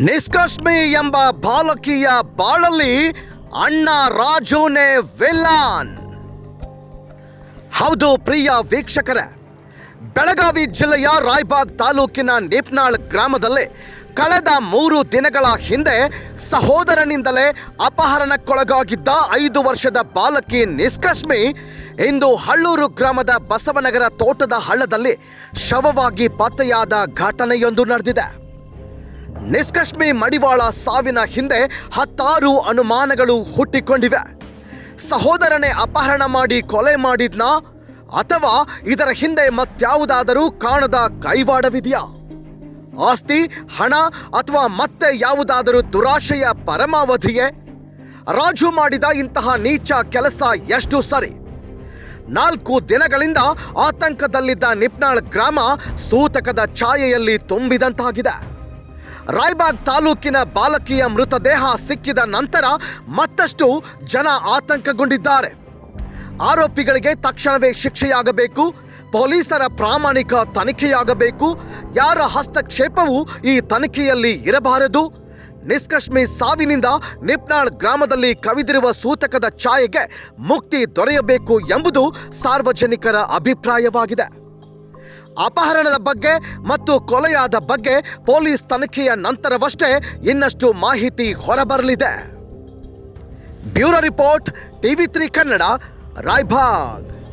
ನಿಷ್ಕಶ್ಮಿ ಎಂಬ ಬಾಲಕಿಯ ಬಾಳಲ್ಲಿ ಅಣ್ಣ ರಾಜುನೇ ವಿಲಾನ್ ಹೌದು ಪ್ರಿಯ ವೀಕ್ಷಕರೇ, ಬೆಳಗಾವಿ ಜಿಲ್ಲೆಯ ರಾಯ್ಬಾಗ್ ತಾಲೂಕಿನ ನೇಪ್ನಾಳ್ ಗ್ರಾಮದಲ್ಲಿ ಕಳೆದ ಮೂರು ದಿನಗಳ ಹಿಂದೆ ಸಹೋದರನಿಂದಲೇ ಅಪಹರಣಕ್ಕೊಳಗಾಗಿದ್ದ ಐದು ವರ್ಷದ ಬಾಲಕಿ ನಿಷ್ಕಶ್ಮಿ ಇಂದು ಹಳ್ಳೂರು ಗ್ರಾಮದ ಬಸವನಗರ ತೋಟದ ಹಳ್ಳದಲ್ಲಿ ಶವವಾಗಿ ಪತ್ತೆಯಾದ ಘಟನೆಯೊಂದು ನಡೆದಿದೆ. ನಿಷ್ಕಶ್ಮಿ ಮಡಿವಾಳ ಸಾವಿನ ಹಿಂದೆ ಹತ್ತಾರು ಅನುಮಾನಗಳು ಹುಟ್ಟಿಕೊಂಡಿವೆ. ಸಹೋದರನೇ ಅಪಹರಣ ಮಾಡಿ ಕೊಲೆ ಮಾಡಿದ್ನಾ ಅಥವಾ ಇದರ ಹಿಂದೆ ಮತ್ಯಾವುದಾದರೂ ಕಾಣದ ಕೈವಾಡವಿದೆಯಾ? ಆಸ್ತಿ, ಹಣ ಅಥವಾ ಮತ್ತೆ ಯಾವುದಾದರೂ ದುರಾಶೆಯ ಪರಮಾವಧಿಯೇ? ರಾಜು ಮಾಡಿದ ಇಂತಹ ನೀಚ ಕೆಲಸ ಎಷ್ಟು ಸರಿ? ನಾಲ್ಕು ದಿನಗಳಿಂದ ಆತಂಕದಲ್ಲಿದ್ದ ನಿಪ್ನಾಳ್ ಗ್ರಾಮ ಸೂತಕದ ಛಾಯೆಯಲ್ಲಿ ತುಂಬಿದಂತಾಗಿದೆ. ರಾಯ್ಬಾಗ್ ತಾಲೂಕಿನ ಬಾಲಕಿಯ ಮೃತದೇಹ ಸಿಕ್ಕಿದ ನಂತರ ಮತ್ತಷ್ಟು ಜನ ಆತಂಕಗೊಂಡಿದ್ದಾರೆ. ಆರೋಪಿಗಳಿಗೆ ತಕ್ಷಣವೇ ಶಿಕ್ಷೆಯಾಗಬೇಕು, ಪೊಲೀಸರ ಪ್ರಾಮಾಣಿಕ ತನಿಖೆಯಾಗಬೇಕು, ಯಾರ ಹಸ್ತಕ್ಷೇಪವೂ ಈ ತನಿಖೆಯಲ್ಲಿ ಇರಬಾರದು. ನಿಷ್ಕಶ್ಮಿ ಸಾವಿನಿಂದ ನಿಪ್ನಾಳ್ ಗ್ರಾಮದಲ್ಲಿ ಕವಿದಿರುವ ಸೂತಕದ ಛಾಯೆಗೆ ಮುಕ್ತಿ ದೊರೆಯಬೇಕು ಎಂಬುದು ಸಾರ್ವಜನಿಕರ ಅಭಿಪ್ರಾಯವಾಗಿದೆ. ಅಪಹರಣದ ಬಗ್ಗೆ ಮತ್ತು ಕೊಲೆಯಾದ ಬಗ್ಗೆ ಪೊಲೀಸ್ ತನಿಖೆಯ ನಂತರವಷ್ಟೇ ಇನ್ನಷ್ಟು ಮಾಹಿತಿ ಹೊರಬರಲಿದೆ. Bureau report, TV three Kannada, Raibag.